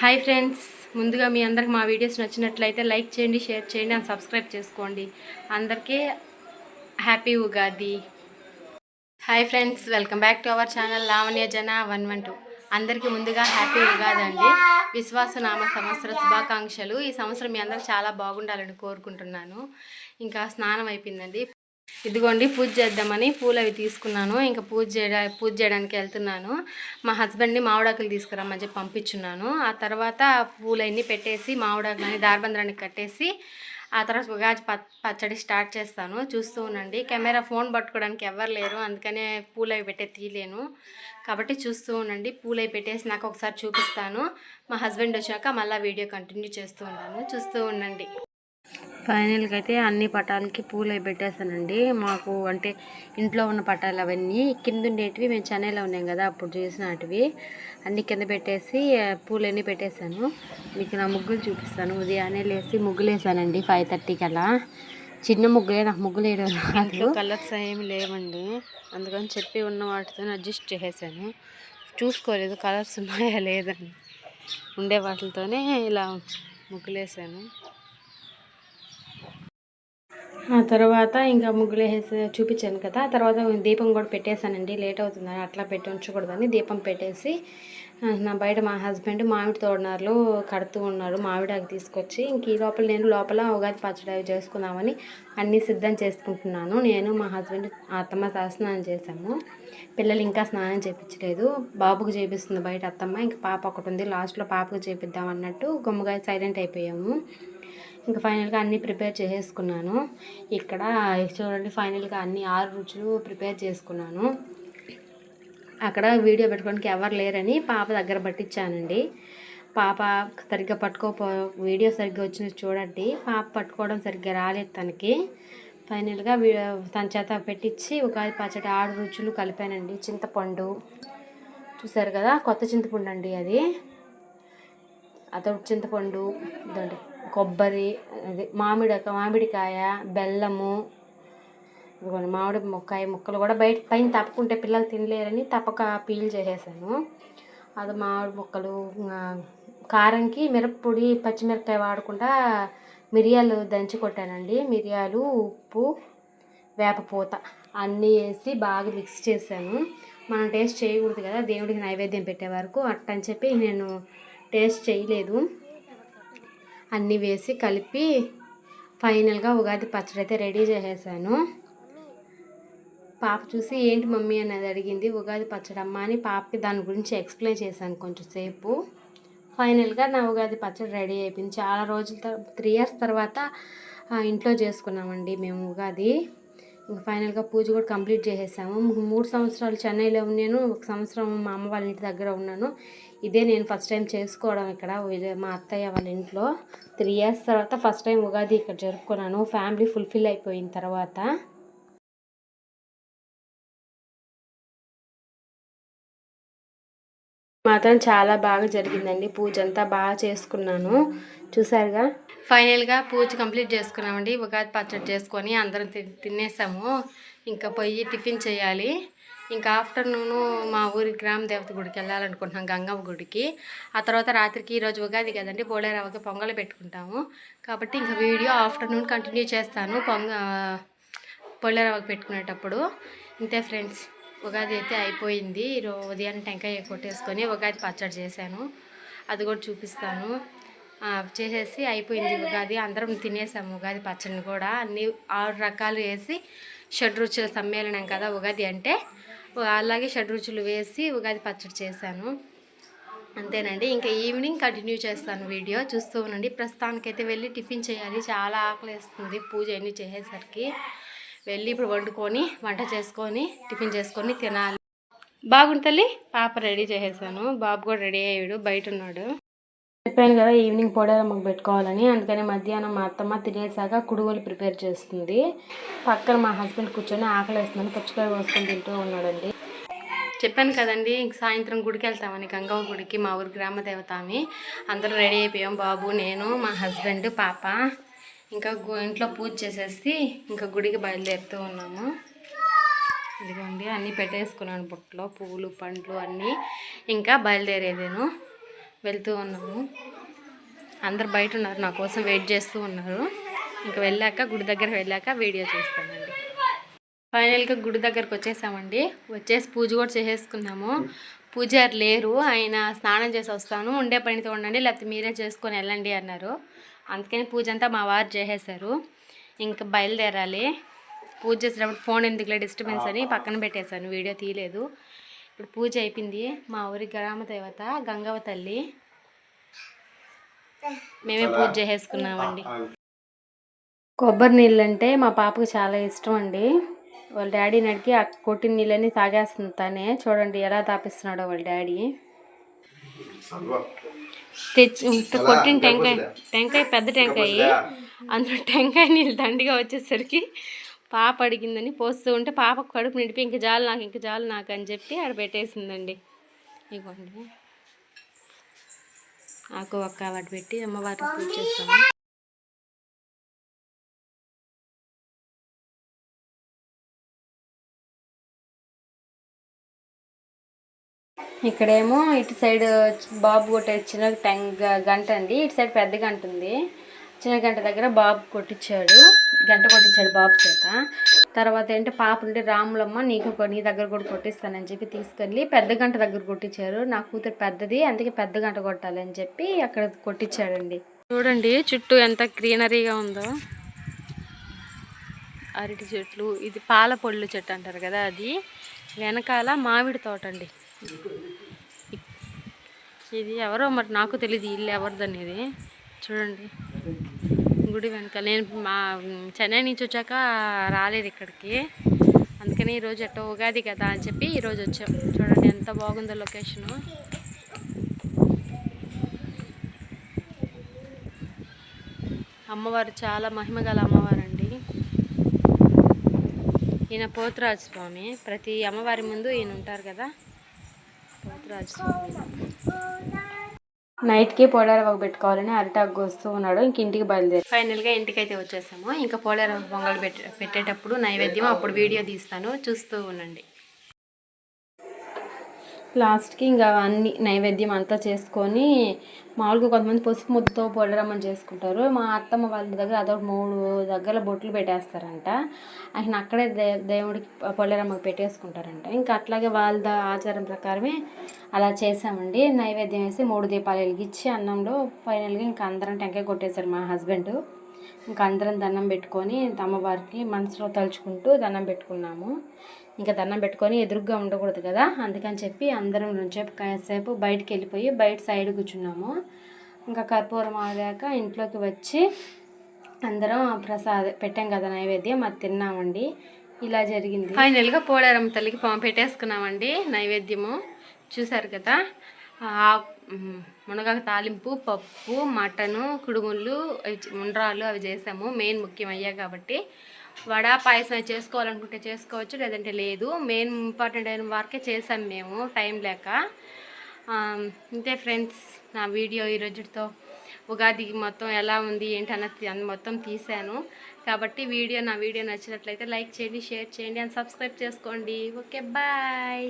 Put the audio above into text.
Hi friends ముందుగా మీ అందరికి మా వీడియోస్ నచ్చినట్లయితే లైక్ చేయండి షేర్ చేయండి అండ్ సబ్స్క్రైబ్ చేసుకోండి. అందరికీ happy Ugadi. Hi friends welcome back to our channel Lavanya జన వన్ వన్ టూ అందరికీ ముందుగా హ్యాపీ ఉగాది అండి. విశ్వాసనామ సంవత్సర శుభాకాంక్షలు. ఈ సంవత్సరం మీ అందరూ చాలా బాగుండాలని కోరుకుంటున్నాను. ఇంకా స్నానం అయిపోయిందండి. ఇదిగోండి పూజ చేద్దామని పూలు అవి తీసుకున్నాను. ఇంకా పూజ చేయడా పూజ చేయడానికి వెళ్తున్నాను. మా హస్బెండ్ని మామిడాకులు తీసుకురమ్మని చెప్పి పంపించున్నాను. ఆ తర్వాత పూలన్నీ పెట్టేసి మామిడాకులని దారబంద్రానికి కట్టేసి ఆ తర్వాత ఉగాది ప- పచ్చడి స్టార్ట్ చేస్తాను. చూస్తూ ఉండండి. కెమెరా ఫోన్ పట్టుకోవడానికి ఎవరు లేరు. అందుకనే పూలు అవి పెట్టే తీయలేను. కాబట్టి చూస్తూ ఉండండి. పూలు అవి పెట్టేసి నాకు ఒకసారి చూపిస్తాను. మా హస్బెండ్ వచ్చాక మళ్ళీ వీడియో కంటిన్యూ చేస్తూ ఉంటాను చూస్తూ ఉండండి. ఫైనల్గా అయితే అన్ని పటాలకి పూలు అవి పెట్టేశానండి. మాకు అంటే ఇంట్లో ఉన్న పటాలు అవన్నీ కింద ఉండేటివి మేము చెన్నైలో ఉన్నాం కదా అప్పుడు చేసినటివి అన్ని కింద పెట్టేసి పూలన్నీ పెట్టేశాను. మీకు నా ముగ్గులు చూపిస్తాను. ఉదయాన్నే లేసి ముగ్గులు వేసానండి ఫైవ్ థర్టీకి అలా చిన్న ముగ్గులే నాకు ముగ్గులు వేయడం రాదు. కలర్స్ ఏమి లేవండి. అందుకని చెప్పి ఉన్న వాటితో అడ్జస్ట్ చేసేసాను. చూసుకోలేదు కలర్స్ ఉన్నాయా లేదని. ఉండే వాటితోనే ఇలా ముగ్గులు వేసాను ఆ తర్వాత ఇంకా ముగ్గులు వేసి చూపించాను కదా ఆ తర్వాత దీపం కూడా పెట్టేశానండి లేట్ అవుతుందని అట్లా పెట్టి ఉంచకూడదని దీపం పెట్టేసి నా బయట మా హస్బెండ్ మామిడి తోడనారులు కడుతూ ఉన్నారు మామిడాకు తీసుకొచ్చి ఇంక ఈ లోపల నేను లోపల ఉగాది పచ్చడి అవి చేసుకుందామని అన్నీ సిద్ధం చేసుకుంటున్నాను. నేను మా హస్బెండ్ అత్తమ్మ సహా స్నానం చేశాము. పిల్లలు ఇంకా స్నానం చేయించలేదు బాబుకు చేపిస్తుంది బయట అత్తమ్మ ఇంకా పాప ఒకటి ఉంది లాస్ట్లో పాపకు చేపిద్దాం అన్నట్టు గమ్ముగా సైలెంట్ అయిపోయాము. ఇంకా ఫైనల్గా అన్నీ ప్రిపేర్ చేసేసుకున్నాను. ఇక్కడ చూడండి ఫైనల్గా అన్ని ఆరు రుచులు ప్రిపేర్ చేసుకున్నాను. అక్కడ వీడియో పెట్టుకోవడానికి ఎవరు లేరని పాప దగ్గర పట్టించానండి. పాప సరిగ్గా పట్టుకోపో వీడియో సరిగ్గా వచ్చినది చూడండి. పాప పట్టుకోవడం సరిగ్గా రాలేదు తనకి. ఫైనల్గా తన చేత పెట్టించి ఉగాది పచ్చడి ఆరు రుచులు కలిపానండి. చింతపండు చూసారు కదా కొత్త చింతపండు అండి అది. అదొక చింతపండు ఇదండి. కొబ్బరి అది మామిడి మామిడికాయ బెల్లము ఇదిగోండి మామిడి ముక్కాయ ముక్కలు కూడా బయట పైన తప్పుకుంటే పిల్లలు తినలేరని తప్పక పీల్ చేసేసాను. అది మామిడి ముక్కలు కారంకి మిరప్పొడి పచ్చిమిరపకాయ వాడకుండా మిరియాలు దంచి కొట్టానండి. మిరియాలు ఉప్పు వేపపూత అన్నీ వేసి బాగా మిక్స్ చేశాను. మనం టేస్ట్ చేయకూడదు కదా దేవుడికి నైవేద్యం పెట్టే వరకు అట్టని చెప్పి నేను టేస్ట్ చేయలేదు. అన్నీ వేసి కలిపి ఫైనల్గా ఉగాది పచ్చడి అయితే రెడీ చేసేసాను. పాప చూసి ఏంటి మమ్మీ అనేది అడిగింది ఉగాది పచ్చడి అమ్మ అని పాపకి దాని గురించి ఎక్స్ప్లెయిన్ చేశాను కొంచెం సేపు. ఫైనల్గా నా ఉగాది పచ్చడి రెడీ అయిపోయింది. చాలా రోజుల తర్వాత త్రీ ఇయర్స్ తర్వాత ఇంట్లో చేసుకున్నామండి మేము ఉగాది. ఫైనల్గా పూజ కూడా కంప్లీట్ చేసేసాము. మూడు సంవత్సరాలు చెన్నైలో ఉన్నాను. ఒక సంవత్సరం మా అమ్మ వాళ్ళ ఇంటి దగ్గర ఉన్నాను. ఇదే నేను ఫస్ట్ టైం చేసుకోవడం ఇక్కడ. మా అత్తయ్య వాళ్ళ ఇంట్లో త్రీ ఇయర్స్ తర్వాత ఫస్ట్ టైం ఉగాది ఇక్కడ జరుపుకున్నాను. ఫ్యామిలీ ఫుల్ఫిల్ అయిపోయిన తర్వాత. మాత్రం చాలా బాగా జరిగిందండి. పూజ అంతా బాగా చేసుకున్నాను. చూసారుగా? ఫైనల్గా పూజ కంప్లీట్ చేసుకున్నామండి. ఉగాది పచ్చడి చేసుకొని అందరం తి తినేసాము. ఇంకా పోయి టిఫిన్ చేయాలి. ఇంకా ఆఫ్టర్నూన్ మా ఊరి గ్రామ దేవత గుడికి వెళ్ళాలనుకుంటున్నాం గంగమ్మ గుడికి. ఆ తర్వాత రాత్రికి ఈరోజు ఉగాది కదండి. బోలేరవ్వకి పొంగలు పెట్టుకుంటాము. కాబట్టి ఇంకా వీడియో ఆఫ్టర్నూన్ కంటిన్యూ చేస్తాను. పొంగ పొలేరవ్వకి పెట్టుకునేటప్పుడు. ఇంతే ఫ్రెండ్స్. ఉగాది అయితే అయిపోయింది. ఈరోజు ఉదయాన్నే టెంకాయ కొట్టేసుకొని ఉగాది పచ్చడి చేశాను. అది కూడా చూపిస్తాను. చేసేసి అయిపోయింది ఉగాది. అందరం తినేసాము ఉగాది పచ్చడిని కూడా. అన్ని ఆరు రకాలు వేసి షడ్రుచుల సమ్మేళనం కదా ఉగాది అంటే. అలాగే షడ్రుచులు వేసి ఉగాది పచ్చడి చేశాను. అంతేనండి. ఇంకా ఈవినింగ్ కంటిన్యూ చేస్తాను వీడియో. చూస్తూ ఉండండి. ప్రస్తుతానికైతే వెళ్ళి టిఫిన్ చేయాలి. చాలా ఆకలి వేస్తుంది పూజ అన్నీ చేసేసరికి. వెళ్ళి ఇప్పుడు వండుకొని వంట చేసుకొని టిఫిన్ చేసుకొని తినాలి. బాగుంటుంది పాప రెడీ చేసేసాను. బాబు కూడా రెడీ అయ్యాడు. బయట ఉన్నాడు. చెప్పాను కదా ఈవినింగ్ పొడేరమ్మకు పెట్టుకోవాలని. అందుకని మధ్యాహ్నం మా అత్తమ్మ తినేసాక కుడుగులు ప్రిపేర్ చేస్తుంది. పక్కన మా హస్బెండ్ కూర్చొని ఆకలి వేస్తుందని పుచ్చకాయ కోసుకొని తింటూ ఉన్నాడండి. చెప్పాను కదండి ఇంక సాయంత్రం గుడికి వెళ్తామని. గంగమ్మ గుడికి మా ఊరి గ్రామ దేవత అందరూ రెడీ అయిపోయాం. బాబు నేను మా హస్బెండ్ పాప. ఇంకా ఇంట్లో పూజ చేసేసి ఇంకా గుడికి బయలుదేరుతూ ఉన్నాము. ఇదిగోండి అన్నీ పెట్టేసుకున్నాను బుట్టలో పువ్వులు పండ్లు అన్నీ ఇంకా బయలుదేరేదేను. వెళ్తూ ఉన్నాము. అందరు బయట ఉన్నారు నా కోసం వెయిట్ చేస్తూ ఉన్నారు. ఇంకా వెళ్ళాక గుడి దగ్గర వెళ్ళాక వీడియో చేస్తానండి. ఫైనల్గా గుడి దగ్గరకు వచ్చేసామండి. వచ్చేసి పూజ కూడా చేసేసుకున్నాము పూజారు లేరు ఆయన స్నానం చేసి వస్తాను. ఉండే పనితో ఉండండి లేకపోతే మీరే చేసుకొని వెళ్ళండి అన్నారు. అందుకని పూజ అంతా మా వారు చేసేసారు ఇంకా బయలుదేరాలి. పూజ చేసేటప్పుడు ఫోన్ ఎందుకులే డిస్టర్బెన్స్ అని పక్కన పెట్టేశాను. వీడియో తీయలేదు. ఇప్పుడు పూజ అయిపోయింది. మా ఊరి గ్రామ దేవత గంగవ తల్లి. మేమే పూజ చేసేసుకున్నామండి కొబ్బరి నీళ్ళు అంటే మా పాపకు చాలా ఇష్టం అండి. వాళ్ళ డాడీని అడిగి ఆ కొట్టిన నీళ్ళని తాగేస్తుంది తనే. చూడండి ఎలా తాపిస్తున్నాడో వాళ్ళ డాడీ. తెచ్చి కొట్టిన టెంకాయ టెంకాయ పెద్ద టెంకాయ అందులో టెంకాయ నీళ్ళు దండిగా వచ్చేసరికి పాప అడిగిందని పోస్తూ ఉంటే పాప కడుపు నిండిపి ఇంక జాలు నాకు ఇంక జాలు నాకు అని చెప్పి ఆడ పెట్టేసిందండి. ఇవ్వండి ఆకు ఒక్క వాటి పెట్టి అమ్మవారికి పూజ చేస్తాము ఇక్కడేమో ఇటు సైడ్ బాబు కొట్టే చిన్న టెంగ్ గంట అండి. ఇటు సైడ్ పెద్ద గంట ఉంది. చిన్న గంట దగ్గర బాబు కొట్టించాడు గంట కొట్టించాడు బాబు చేత. తర్వాత ఏంటి పాప ఉంటే రాములమ్మ నీకు నీ దగ్గర కూడా కొట్టిస్తానని చెప్పి తీసుకెళ్ళి పెద్ద గంట దగ్గర కొట్టించారు నా కూతురు పెద్దది అందుకే పెద్ద గంట కొట్టాలి అని చెప్పి అక్కడ కొట్టించాడండి చూడండి చుట్టూ ఎంత గ్రీనరీగా ఉందో. అరటి చెట్లు ఇది పాల పొళ్ళు చెట్టు అంటారు కదా అది. వెనకాల మామిడి తోట అండి. ఇది ఎవరో మరి నాకు తెలియదు ఇల్లు ఎవరిదనేది చూడండి. గుడి వెనక నేను మా చెన్నై నుంచి వచ్చాక రాలేదు ఇక్కడికి. అందుకని ఈరోజు ఎట్టో ఉగాది కదా అని చెప్పి ఈరోజు వచ్చాం. చూడండి ఎంత బాగుందో లొకేషను. అమ్మవారు చాలా మహిమగల అమ్మవారండి. ఈయన పోతురాజు స్వామి. ప్రతి అమ్మవారి ముందు ఈయన ఉంటారు కదా. నైట్కి పోలేరవ్వ పెట్టుకోవాలని అరిటాకు వస్తూ ఉన్నాడు. ఇంక ఇంటికి బయలుదేరి ఫైనల్గా ఇంటికి అయితే వచ్చేసాము. ఇంకా పోలేరవ్వ పొంగల్ పెట్టేటప్పుడు నైవేద్యం అప్పుడు వీడియో తీస్తాను. చూస్తూ ఉండండి. లాస్ట్కి ఇంకా అన్ని నైవేద్యం అంతా చేసుకొని మామూలుగా కొంతమంది పసుపు ముద్దతో పొలరమ్మని చేసుకుంటారు. మా అత్తమ్మ వాళ్ళ దగ్గర అదొక మూడు దగ్గర బొట్లు పెట్టేస్తారంట. ఆయన అక్కడే దే దేవుడికి పొలరమ్మకి పెట్టేసుకుంటారంట. ఇంకా అట్లాగే వాళ్ళ ఆచారం ప్రకారమే అలా చేసామండి. నైవేద్యం వేసి మూడు దీపాలు వెలిగించి అన్నంలో ఫైనల్గా ఇంకా అందరం టెంకాయ కొట్టేశారు మా హస్బెండ్. ఇంకా అందరం దండం పెట్టుకొని అమ్మవారికి మనసులో తలుచుకుంటూ దండం పెట్టుకున్నాము. ఇంకా దండం పెట్టుకొని ఎదురుగ్గా ఉండకూడదు కదా? అందుకని చెప్పి అందరం నుంచేపు కాసేపు బయటికి వెళ్ళిపోయి బయట సైడ్ కూర్చున్నాము. ఇంకా కర్పూరం ఆగాక ఇంట్లోకి వచ్చి అందరం ప్రసాద్ పెట్టాం కదా నైవేద్యం అది తిన్నామండి. ఇలా జరిగింది. ఫైనల్గా పోలేరమ్మ తల్లికి పాము పెట్టేసుకున్నామండి నైవేద్యము. చూసారు కదా? మునగాకు తాలింపు పప్పు మటను కుడుములు ఉండ్రాలు అవి చేసాము. మెయిన్ ముఖ్యం కాబట్టి. వడ పాయసం చేసుకోవాలనుకుంటే చేసుకోవచ్చు లేదంటే లేదు. మెయిన్ ఇంపార్టెంట్ అయిన వరకే చేసాం మేము టైం లేక. అంతే ఇంతే ఫ్రెండ్స్ నా వీడియో ఈరోజుతో ఉగాది మొత్తం ఎలా ఉంది ఏంటన్నది మొత్తం తీశాను. కాబట్టి వీడియో నా వీడియో నచ్చినట్లయితే లైక్ చేయండి షేర్ చేయండి అండ్ సబ్స్క్రైబ్ చేసుకోండి. Okay bye.